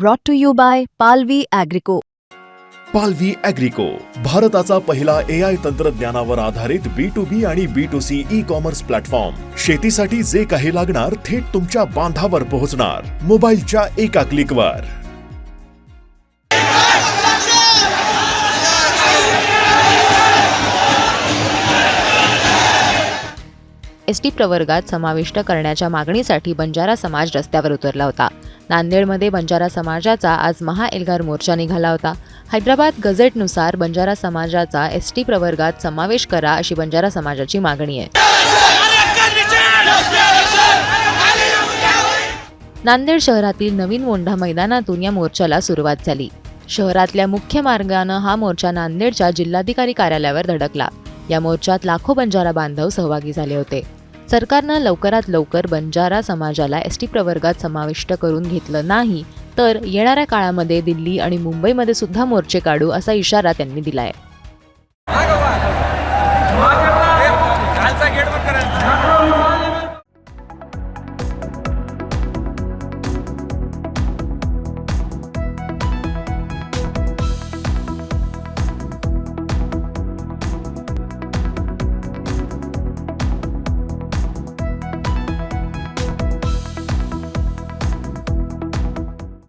brought to you by Palvi Agrico. पालवी अॅग्रिको भारताचा पहिला ए आय तंत्रज्ञानावर आधारित बी टू बी आणि B to C e commerce platform शेतीसाठी जे काही लागणार थेट तुमच्या बांधावर पोहोचणार. मोबाईलच्या एका क्लिकवर एस टी प्रवर्गात समाविष्ट करण्याच्या मागणीसाठी बंजारा समाज रस्त्यावर उतरला होता. नांदेडमध्ये बंजारा समाजाचा आज महा एल्गार मोर्चा निघाला होता. हैदराबाद गझेटनुसार बंजारा समाजाचा एस टी प्रवर्गात समावेश करा अशी बंजारा समाजाची मागणी आहे. नांदेड शहरातील नवीन मोंढा मैदानातून या मोर्चाला सुरुवात झाली. शहरातल्या मुख्य मार्गानं हा मोर्चा नांदेडच्या जिल्हाधिकारी कार्यालयावर धडकला. या मोर्चात लाखो बंजारा बांधव सहभागी झाले होते. सरकारनं लवकरात लवकर बंजारा समाजाला एस टी प्रवर्गात समाविष्ट करून घेतलं नाही तर येणाऱ्या काळामध्ये दिल्ली आणि मुंबईमध्ये सुद्धा मोर्चे काढू असा इशारा त्यांनी दिला आहे